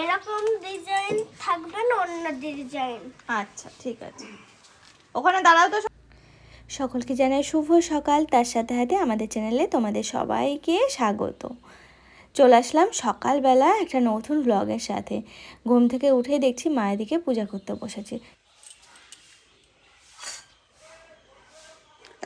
এরকম ডিজাইন থাকবে না অন্য ডিজাইন আচ্ছা ঠিক আছে। ওখানে দাঁড়াও তো সকলকে জানাই শুভ সকাল। তার সাথে সাথে আমাদের চ্যানেলে তোমাদের সবাইকে স্বাগত। চলে আসলাম সকালবেলা একটা নতুন ব্লগের সাথে। ঘুম থেকে উঠে দেখছি মায়ের দিকে পূজা করতে বসেছি।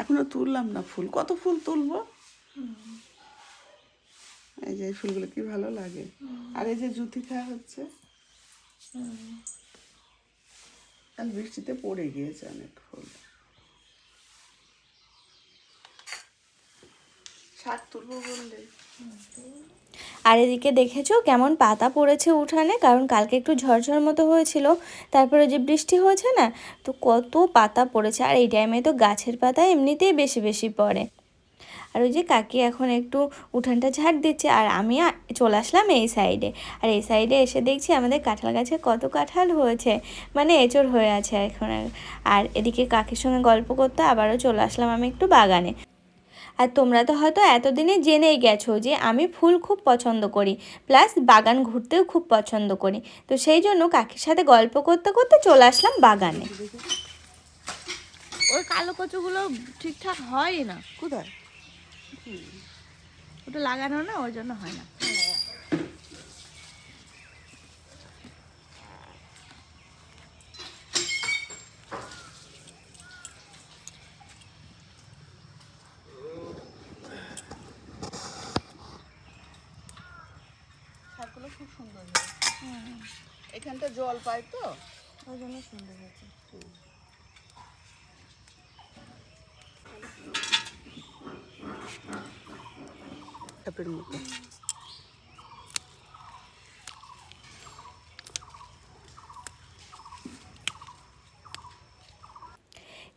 এখনও তুললাম না ফুল। কত ফুল তুলবো? এই যে ফুলগুলো কি ভালো লাগে। আর এই যে জুতি খাওয়া হচ্ছে আর বৃষ্টিতে পড়ে গিয়েছে অনেক ফুল। আর এদিকে দেখেছ কেমন পাতা পড়েছে উঠানে? কারণ কালকে একটু ঝরঝর মতো হয়েছিল, তারপরে যে বৃষ্টি হয়েছে না, তো কত পাতা পড়েছে। আর এই টাইমে তো গাছের পাতা এমনিতেই বেশি বেশি পড়ে। আর ওই যে কাকি এখন একটু উঠানটা ঝাড় দিচ্ছে আর আমি চলে আসলাম এই সাইডে আর এই সাইডে এসে দেখছি আমাদের কাঁঠাল গাছে কত কাঁঠাল হয়েছে মানে এঁচড় হয়ে আছে এখন আর। আর এদিকে কাকির সঙ্গে গল্প করতে আবারও চলে আসলাম আমি একটু বাগানে। আর তোমরা তো হয়তো এতদিনে জেনেই গেছো যে আমি ফুল খুব পছন্দ করি প্লাস বাগান ঘুরতেও খুব পছন্দ করি। তো সেই জন্য কাকির সাথে গল্প করতে করতে চলে আসলাম বাগানে। ওই কালো কচুগুলো ঠিকঠাক হয় না। কোথায়? ওটা লাগানো না ওই জন্য হয় না। খুব সুন্দর এখানটা জল পায় তো? ওই জন্য সুন্দর হয়েছে। எப்படி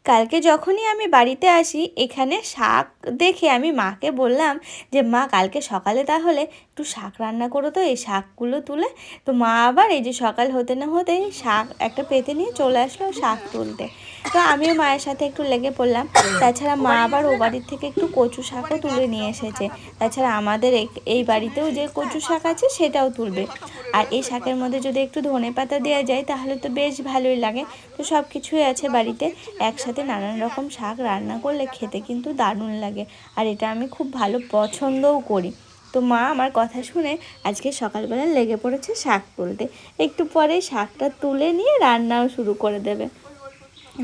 কালকে যখনই আমি বাড়িতে আসি, এখানে শাক দেখে আমি মাকে বললাম যে, মা, কালকে সকালে তাহলে একটু শাক রান্না করো তো, এই শাকগুলো তুলে। তো মা আবার এই যে সকাল হতে না হতেই শাক একটা পেতে নিয়ে চলে আসলো শাক তুলতে। তো আমিও মায়ের সাথে একটু লেগে পড়লাম। তাছাড়া মা আবার ও বাড়ির থেকে একটু কচু শাকও তুলে নিয়ে এসেছে। তাছাড়া আমাদের এই- বাড়িতেও যে কচু শাক আছে, সেটাও তুলবে। আর এই শাকের মধ্যে যদি একটু ধনে পাতা দেওয়া যায়, তাহলে তো বেশ ভালোই লাগে। তো সব কিছুই আছে বাড়িতে। একসাথে নানান রকম শাক রান্না করলে খেতে কিন্তু দারুণ লাগে। আর এটা আমি খুব ভালো পছন্দও করি। তো মা আমার কথা শুনে আজকে সকালবেলা লেগে পড়েছে শাক তুলতে। একটু পরে শাকটা তুলে নিয়ে রান্নাও শুরু করে দেবে।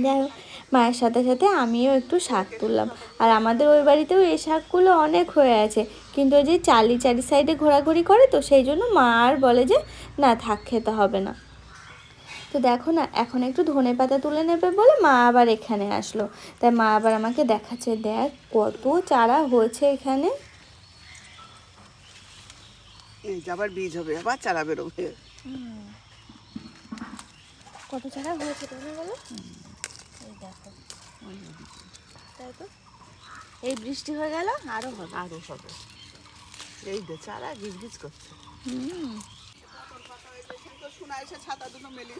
যাই হোক, মায়ের সাথে সাথে আমিও একটু শাক তুললাম। আর আমাদের ওই বাড়িতেও এই শাকগুলো অনেক হয়ে আছে। কিন্তু ওই যে চালি চারি সাইডে ঘোরাঘুরি করে তো সেই জন্য মা আর বলে যে, না, থাক, খেতে হবে না। তো দেখো না এখন একটু ধনে পাতা তুলে নেবে বলে মা আবার এখানে আসলো। তাই মা আবার আমাকে দেখাচ্ছে দেখ কত চারা হয়েছে এখানে। আবার বীজ হবে আবার চারা বেরোবে। কত চারা হয়েছে তুমি বলো? এই দেখো। তাই তো? এই বৃষ্টি হয়ে গেল আরও হবে। আরও হবে। এই যে চারা গিজ গিজ করছে। হুম। শোনা এসে ছাতা দুটো মেলে।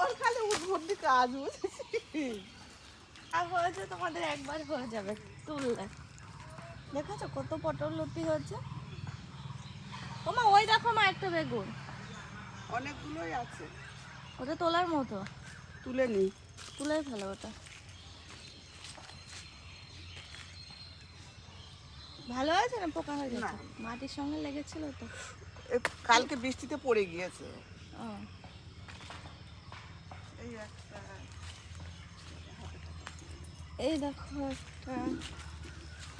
ওর খালি উদ্ভর্তি কাজ আর হয়েছে তোমাদের একবার হয়ে যাবে তুললে। দেখেছ কত পটল লতি হয়েছে? ওমা ওই দেখো মা একটা বেগুন। অনেকগুলোই আছে। ওটা তোলার মতো। তুলে নি। তুলে ফেলো ওটা। ভালো আছে না? পোকা হয়ে গেছে? মাটির সঙ্গে লেগেছিল তো? কালকে বৃষ্টিতে পড়ে গিয়েছে। এই একটা। এই দেখো একটা।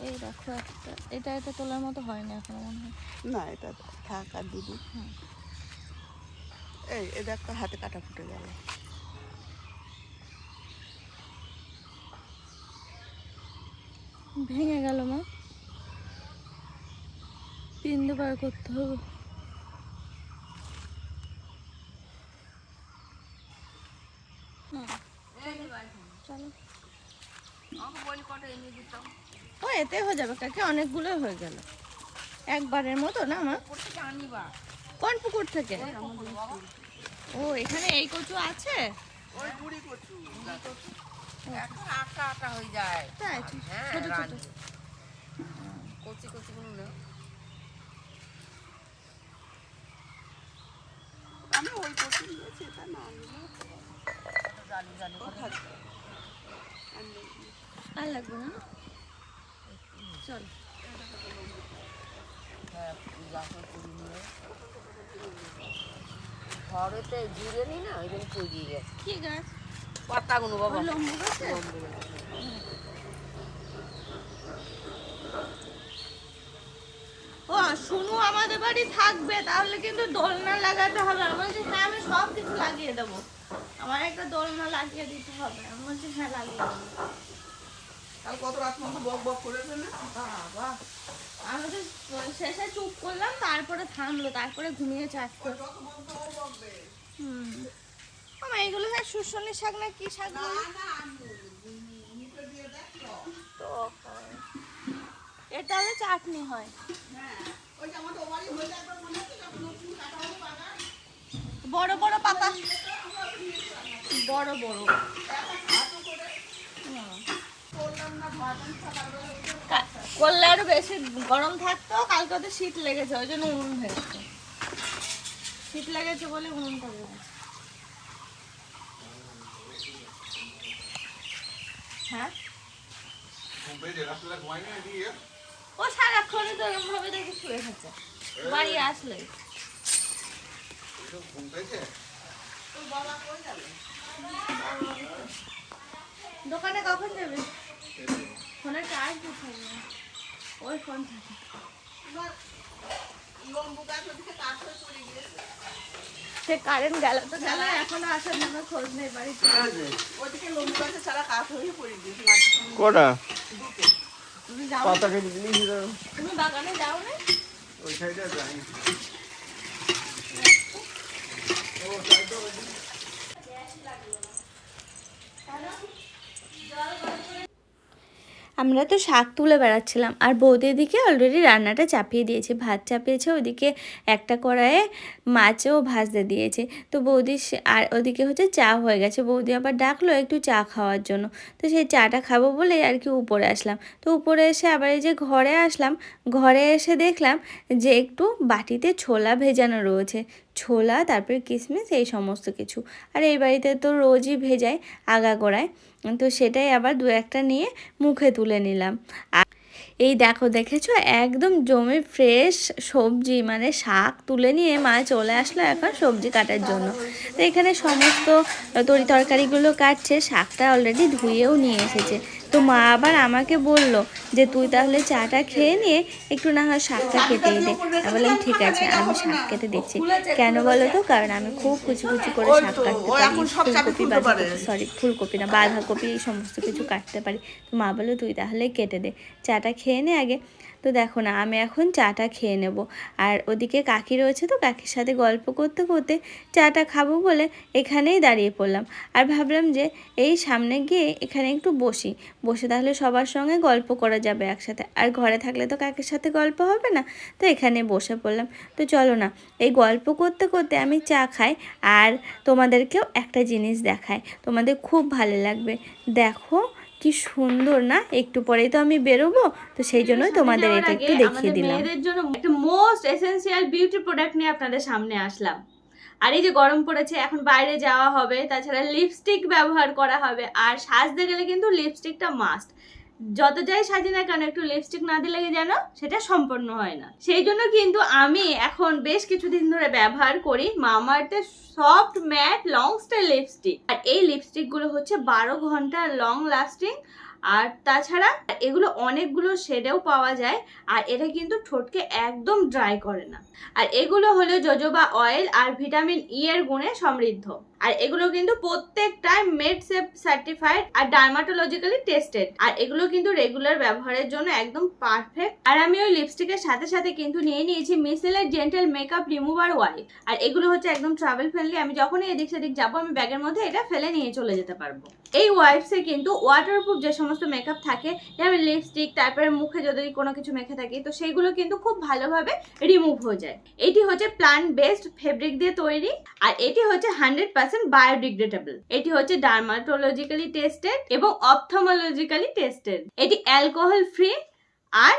এই দেখো একটা। এটা এটা তোলার মতো হয়নি এখন মনে হয়। না এটা থাক আর দিদি। এই এটা একটা হাতে কাটা ফুটে গেল। ভেঙে গেল মা। পিন বার করতে হবে চলো ও এতে হয়ে যাবে কাকে অনেকগুলো হয়ে গেল। একবারের মতো না মা? কোন পুকুর থেকে? ও এখানে এই কচু আছে? ওই বুড়ি কচু। এখন আটা আটা হয়ে যায়। তাই আর লাগবে না? চল। হ্যাঁ, ঘরেতে ঘিরে নি না ওই জন্য পুড়িয়ে গেছে কি গাছ? পাতাগুলো বাবা। লম্বু গাছে? লম্বু গাছে। ও শুনু আমাদের বাড়ি থাকবে তাহলে কিন্তু দোলনা লাগাতে হবে। আমি বলছি হ্যাঁ আমি সব কিছু লাগিয়ে দেবো। আমার একটা দোলনা লাগিয়ে দিতে হবে। আমি বলছি হ্যাঁ লাগিয়ে দেবো। কাল কত রাত মতো বক বক করেছে না বাবা আমি তো শেষে চুপ করলাম তারপরে থামলো তারপরে ঘুমিয়েছে আজকে হুম। আমার এগুলো হ্যাঁ শুশনি শাক না কি শাক? তো এটা হলে চাটনি হয়। হয়ে বড় বড় পাতা। বড় বড়। করলে আরও বেশি গরম থাকতো, কালকে তো শীত লেগেছে, ওই জন্য উনুন ভেঙেছে শীত লেগেছে বলে উনুনটা ভেঙেছে হ্যাঁ? ও সারাক্ষণই তো এরকম ভাবে দেখি শুয়ে থাকছে বাড়ি আসলে। দোকানে কখন যাবে? ফোনে চার্জ হবে ওই ফোন থাকে। হয়ে সে কারেন্ট গেল তো গেল। এখনও আসার নামে খোঁজ নেই বাড়িতে। ওদিকে লম্বু গাছে সারা কাঠ হয়ে পড়ে গিয়েছে। কটা? তুমি যাও। পাতা কেটে দিলি তুমি বাগানে যাও না। ওই সাইডে যাই আমরা তো শাক তুলে বেড়াচ্ছিলাম, আর বৌদির দিকে অলরেডি রান্নাটা চাপিয়ে দিয়েছে। ভাত চাপিয়েছে, ওদিকে একটা কড়াইয়ে মাছও ভাজতে দিয়েছে। তো বৌদি আর ওদিকে হচ্ছে চা হয়ে গেছে। বৌদি আবার ডাকলো একটু চা খাওয়ার জন্য। তো সেই চাটা খাব বলে আর কি উপরে আসলাম। তো উপরে এসে আবার এই যে ঘরে আসলাম, ঘরে এসে দেখলাম যে একটু বাটিতে ছোলা ভেজানো রয়েছে। ছোলা, তারপরে কিশমিশ এই সমস্ত কিছু। আর এই বাড়িতে তো রোজই ভেজায় আগাগোড়ায় তো সেটাই আবার দু একটা নিয়ে মুখে তুলে নিলাম। এই দেখো, দেখেছ? একদম জমি ফ্রেশ সবজি মানে শাক তুলে নিয়ে মা চলে আসলো এখন সবজি কাটার জন্য। তো এখানে সমস্ত তরি তরকারিগুলো কাটছে, শাকটা অলরেডি ধুয়েও নিয়ে এসেছে। তো মা আবার আমাকে বলল যে তুই তাহলে চাটা খেয়ে নিয়ে একটু না হয় শাকটা খেতে দে আমি বললাম ঠিক আছে আমি শাক খেতে দেখছি। কেন বলো তো? কারণ আমি খুব কুচি কুচি করে শাক কাটতে পারি। এখন ফুলকপি বা বাঁধাকপি সরি ফুলকপি না বাঁধাকপি এই সমস্ত কিছু কাটতে পারি। তো মা বলল তুই তাহলে কেটে দে। চাটা খেয়ে নে আগে। তো দেখো না, আমি এখন চাটা খেয়ে নেব। আর ওদিকে কাকি রয়েছে তো, কাকির সাথে গল্প করতে করতে চাটা খাব বলে এখানেই দাঁড়িয়ে পড়লাম। আর ভাবলাম যে এই সামনে গিয়ে এখানে একটু বসি। বসে তাহলে সবার সঙ্গে গল্প করা যাবে একসাথে। আর ঘরে থাকলে তো কাকির সাথে গল্প হবে না, তো এখানে বসে পড়লাম। তো চলো না, এই গল্প করতে করতে আমি চা খাই আর তোমাদেরকেও একটা জিনিস দেখাই। তোমাদের খুব ভালো লাগবে। দেখো কি সুন্দর না? একটু পরেই তো আমি বেরোবো তো সেই জন্য তোমাদের এটা একটু দেখিয়ে দিলাম। মেয়েদের জন্য একটা মোস্ট এসেন্সিয়াল বিউটি প্রোডাক্ট নিয়ে আপনাদের সামনে আসলাম। আর এই যে গরম পড়েছে এখন বাইরে যাওয়া হবে তাছাড়া লিপস্টিক ব্যবহার করা হবে আর সাজতে গেলে কিন্তু লিপস্টিকটা মাস্ট যত যাই সাজি না কেন, একটু লিপস্টিক না দিলে যেন সেটা সম্পন্ন হয় না। সেই জন্য কিন্তু আমি এখন বেশ কিছুদিন ধরে ব্যবহার করি মামার্থের soft matte long stay lipstick আর এই লিপস্টিকগুলো হচ্ছে বারো ঘণ্টা লং লাস্টিং আর তাছাড়া এগুলো অনেকগুলো শেডেও পাওয়া যায়, আর এটা কিন্তু ঠোঁটকে একদম ড্রাই করে না। আর এগুলো হলো জোজোবা অয়েল আর ভিটামিন ই এর গুণে সমৃদ্ধ। আর এগুলো কিন্তু প্রত্যেকটাই মেড সেফ সার্টিফাইড আর ডার্মাটোলজিক্যালি টেস্টেড আর এগুলো কিন্তু রেগুলার ব্যবহারের জন্য একদম পারফেক্ট আর আমি ওই লিপস্টিকের সাথে সাথে কিন্তু নিয়ে নিয়েছি মিসেলের জেন্টেল মেকআপ রিমুভার ওয়াইপ আর এগুলো হচ্ছে একদম ট্রাভেল ফ্রেন্ডলি আমি যখনই এদিক সেদিক যাব, আমি ব্যাগের মধ্যে এটা ফেলে নিয়ে চলে যেতে পারব। এই ওয়াইপসে কিন্তু ওয়াটারপ্রুফ যে সমস্ত মেকআপ থাকে, যেমন লিপস্টিক তারপরে মুখে যদি কোনো কিছু মেখে থাকি, তো সেইগুলো কিন্তু খুব ভালোভাবে রিমুভ হয়ে যায়। এটি হচ্ছে প্লান্ট বেসড ফেব্রিক দিয়ে তৈরি। আর এটি হচ্ছে হান্ড্রেড পার্সেন্ট বায়োডিগ্রেডেবল। এটি হচ্ছে ডার্মাটোলজিক্যালি টেস্টেড এবং অপথমোলজিক্যালি টেস্টেড। এটি অ্যালকোহল ফ্রি আর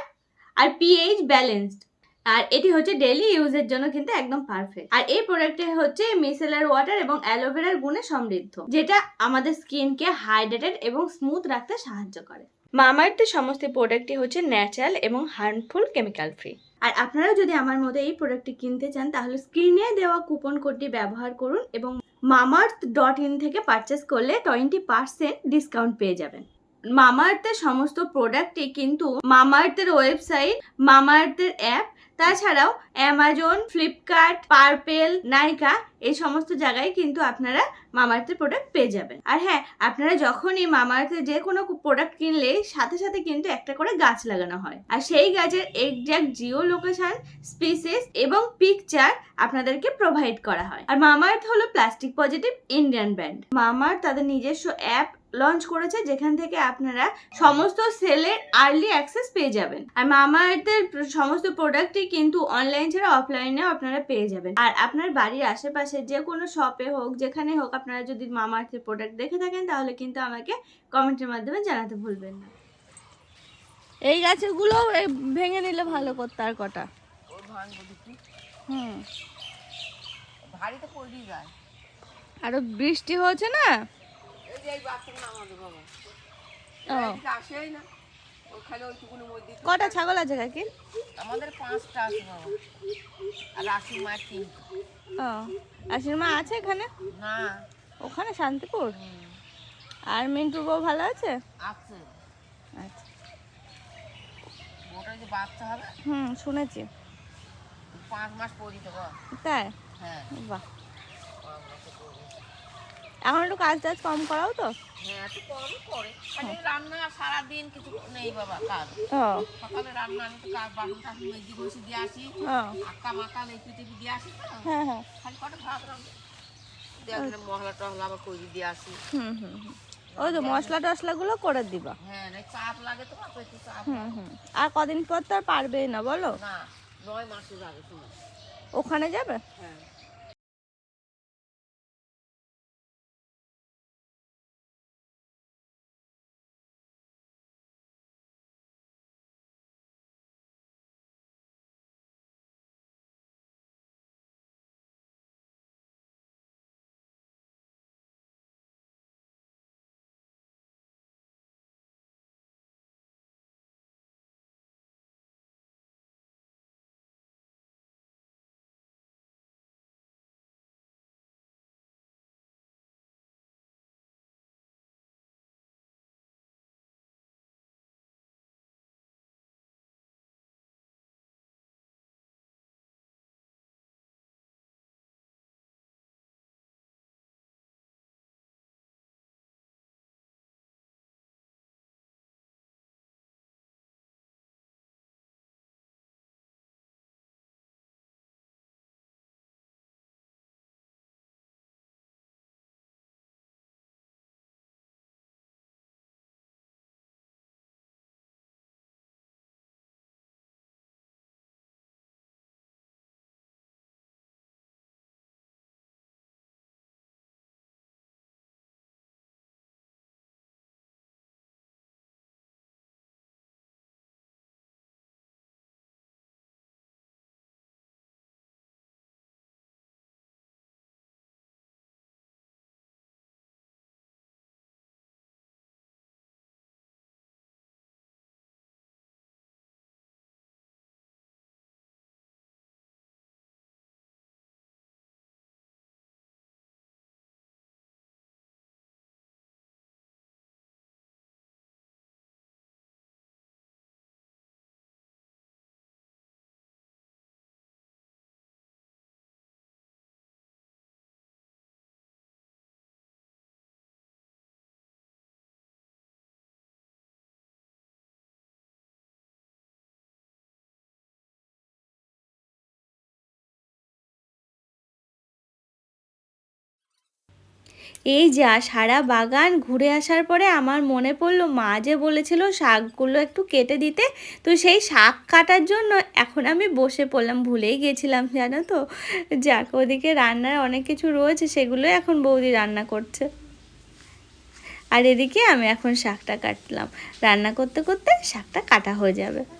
আর পিএইচ ব্যালেন্সড। আর এটি হচ্ছে ডেলি ইউজের জন্য কিন্তু একদম পারফেক্ট। আর এই প্রোডাক্টে হচ্ছে মিসেলার ওয়াটার এবং অ্যালোভেরার গুণে সমৃদ্ধ, যেটা আমাদের স্কিনকে হাইড্রেটেড এবং স্মুথ রাখতে সাহায্য করে। মামাআর্থের সমস্ত প্রোডাক্টই হচ্ছে ন্যাচারাল এবং হার্মফুল কেমিক্যাল ফ্রি আর আপনারাও যদি আমার মতো এই প্রোডাক্টটি কিনতে চান, তাহলে স্ক্রিনে দেওয়া কুপন কোডটি ব্যবহার করুন এবং মামার্থ ডট ইন থেকে পারচেস করলে টোয়েন্টি পার্সেন্ট ডিসকাউন্ট পেয়ে যাবেন। মামাআর্থের সমস্ত প্রোডাক্টই কিন্তু মামাআর্থের ওয়েবসাইট মামাআর্থের অ্যাপ তাছাড়াও অ্যামাজন ফ্লিপকার্ট পার্পেল নাইকা এই সমস্ত জায়গায় কিন্তু আপনারা মামাআর্থের প্রোডাক্ট পেয়ে যাবেন। আর হ্যাঁ আপনারা যখনই মামাআর্থের যে কোনো প্রোডাক্ট কিনলে সাথে সাথে কিন্তু একটা করে গাছ লাগানো হয়। আর সেই গাছের এক্সাক্ট জিও লোকেশন স্পিসিস এবং পিকচার আপনাদেরকে প্রোভাইড করা হয়। আর মামাআর্থ হলো plastic positive Indian brand Mamaearth তাদের নিজস্ব অ্যাপ লঞ্চ করেছে যেখান থেকে আপনারা সমস্ত সেলের আর্লি অ্যাক্সেস পেয়ে যাবেন। আর মামা আর্থের সমস্ত প্রোডাক্টই কিন্তু অনলাইন ছাড়া অফলাইনেও আপনারা পেয়ে যাবেন। আর আপনার বাড়ির আশেপাশে যে কোনো শপে হোক যেখানে হোক আপনারা যদি মামা আর্থের প্রোডাক্ট দেখে থাকেন তাহলে কিন্তু আমাকে কমেন্টের মাধ্যমে জানাতে ভুলবেন না। এই গাছগুলো ভেঙে নিলে ভালো করতে আর কটা হুম। ভারী তো পড়েই যায়। আরও বৃষ্টি হচ্ছে না? কটা ছাগল আছে কাকি? আমাদের পাঁচটা আছে বাবা। আর রাশির মায়ের তিনটা। ও আশির মা আছে এখানে? না। ওখানে শান্তিপুর? আর মিন্টুর বউ ভালো আছে? আছে। আচ্ছা। ওটা যে বাচ্চা হবে? হুম শুনেছি। পাঁচ মাস পরি তো বাবা। তাই? হ্যাঁ। বাহ। এখন একটু কাজ টাজ কম করাও তো? হ্যাঁ একটু করে। খালি রান্না কিছু নেই বাবা কাজ। ও। সকালে রান্না আমি তো কাজ বাসন টাসন মেজি বসে দিয়ে আসি। আক্কা দিয়ে আসি হ্যাঁ হ্যাঁ। খালি কটা ভাত রান্না। দেখলে মশলা টসলা আবার করে দিয়ে আসি। হুম হুম। ওই তো মশলা টশলাগুলো করে দিবা? হ্যাঁ চাপ লাগে তো একটু চাপ হুম হুম। আর কদিন পর তো আর পারবেই না বলো? না নয় শুনে ওখানে যাবে? হ্যাঁ। এই যা, সারা বাগান ঘুরে আসার পরে আমার মনে পড়ল, মা যে বলেছিল শাকগুলো একটু কেটে দিতে, তো সেই শাক কাটার জন্য এখন আমি বসে পড়লাম, ভুলেই গেছিলাম, জানো তো। যাক, ওদিকে রান্নার অনেক কিছু রয়েছে সেগুলো এখন বৌদি রান্না করছে। আর এদিকে আমি এখন শাকটা কাটলাম। রান্না করতে করতে শাকটা কাটা হয়ে যাবে।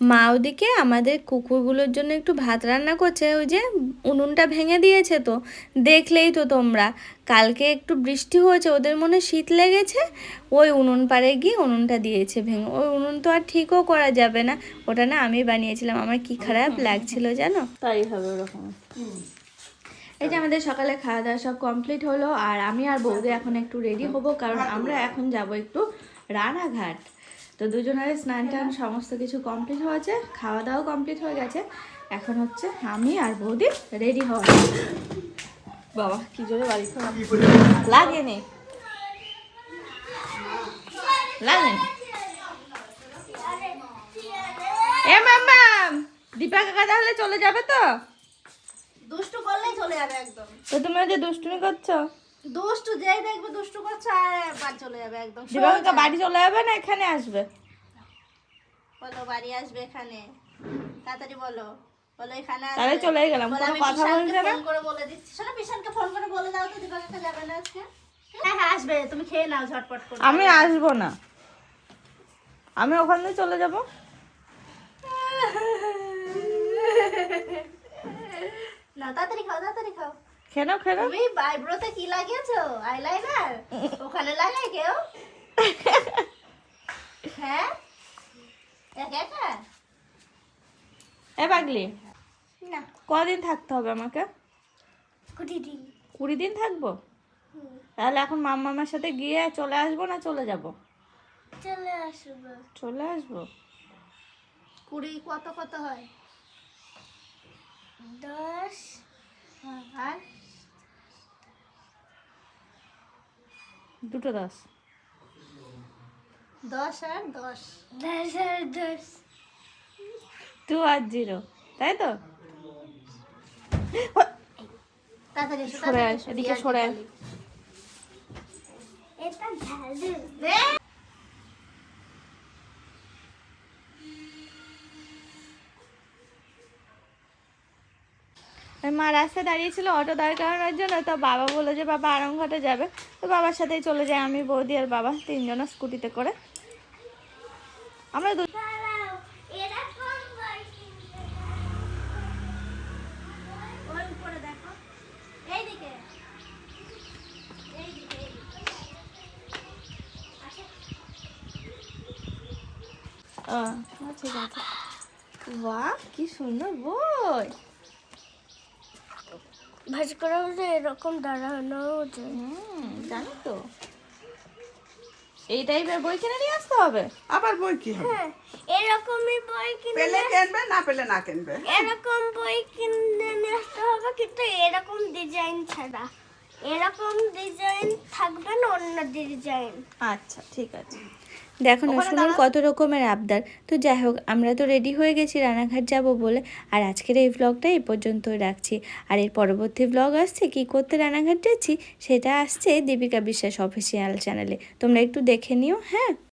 মা ওদিকে আমাদের কুকুরগুলোর জন্য একটু ভাত রান্না করছে ওই যে উনুনটা ভেঙে দিয়েছে তো দেখলেই তো তোমরা। কালকে একটু বৃষ্টি হয়েছে ওদের মনে শীত লেগেছে ওই উনুন পাড়ে গিয়ে উনুনটা দিয়েছে ভেঙে। ওই উনুন তো আর ঠিকও করা যাবে না ওটা না আমি বানিয়েছিলাম আমার কি খারাপ লাগছিল জানো? তাই হবে ওরকম। এই যে আমাদের সকালে খাওয়া দাওয়া সব কমপ্লিট হলো আর আমি আর বৌদি এখন একটু রেডি হব কারণ আমরা এখন যাব একটু রানাঘাট। তো দুজনের স্নান টান সমস্ত কিছু কমপ্লিট হয়েছে খাওয়া দাওয়া কমপ্লিট হয়ে গেছে। এখন হচ্ছে আমি আর বৌদি রেডি হওয়া বাবা কি জোরে বাড়ি লাগেনি। লাগেনি। এ মাম্মাম দীপা কাকা তাহলে চলে যাবে তো? দুষ্টু করলেই চলে যাবে একদম। তো তোমরা যে দুষ্টুমি করছ? দুষ্টু যেই দেখবে দুষ্টু করছে আর বাড়ি চলে যাবে একদম। দীপা কাকা বাড়ি চলে যাবে না এখানে আসবে। বলো বাড়ি আসবে এখানে। তাড়াতাড়ি বলো। বলো এখানে আসবে। তাহলে চলে গেলাম কোনো আমি কথা বলছে না? ফোন করে বলে দিচ্ছি। শোনো বিশালকে ফোন করে বলে দাও তো দীপা যাবে না আজকে। হ্যাঁ হ্যাঁ আসবে। তুমি খেয়ে নাও ঝটপট করে। আমি আসব না। আমি ওখান চলে যাব? না তাড়াতাড়ি খাও তাড়াতাড়ি খাও। কেন কেন তুমি আইব্রোতে কি লাগিয়েছো? আইলাইনার ওখানে লাগাই কেউ? হ্যাঁ? একা একা? এ পাগলি না। কদিন থাকতে হবে আমাকে? কুটি দিন। কুড়ি দিন থাকব? তাহলে এখন মাম্মামার সাথে গিয়ে চলে আসব না চলে যাব? চলে আসব। চলে আসব? কুড়ি কত কত হয়? দশ আর দুটো দশ দশ আর দশ। দশ আর দশ। টু আর জিরো তাই তো? সরে আয়, এদিকে সরে আয়। মা রাস্তায় দাঁড়িয়েছিল অটো দাঁড় করানোর জন্য তো বাবা বলল যে বাবা আরামঘাটে যাবে। তো বাবার সাথেই চলে যায় আমি বৌদি আর বাবা তিনজন স্কুটিতে করে। আমরা দু। ও, ঠিক আছে। বাহ কি সুন্দর বই। ভাজ করা হচ্ছে এরকম দাঁড়ানো জানি তো। এই টাইপের বই কিনে নিয়ে আসতে হবে? আবার বই কি হবে? হ্যাঁ এরকমই বই কিনে পেলে কিনবে না পেলে না কিনবে? এরকম বই কিনে নিয়ে আসতে হবে কিন্তু এরকম ডিজাইন ছাড়া। এরকম ডিজাইন থাকবে না অন্য ডিজাইন। আচ্ছা ঠিক আছে। দেখো না শুনুন কত রকমের আবদার। তো যাই হোক আমরা তো রেডি হয়ে গেছি রানাঘাট যাব বলে। আর আজকের এই ব্লগটা এই পর্যন্ত রাখছি। আর এর পরবর্তী ব্লগ আসছে কি করতে রানাঘাট যাচ্ছি সেটা আসছে দীপিকা বিশ্বাস অফিসিয়াল চ্যানেলে তোমরা একটু দেখে নিও হ্যাঁ?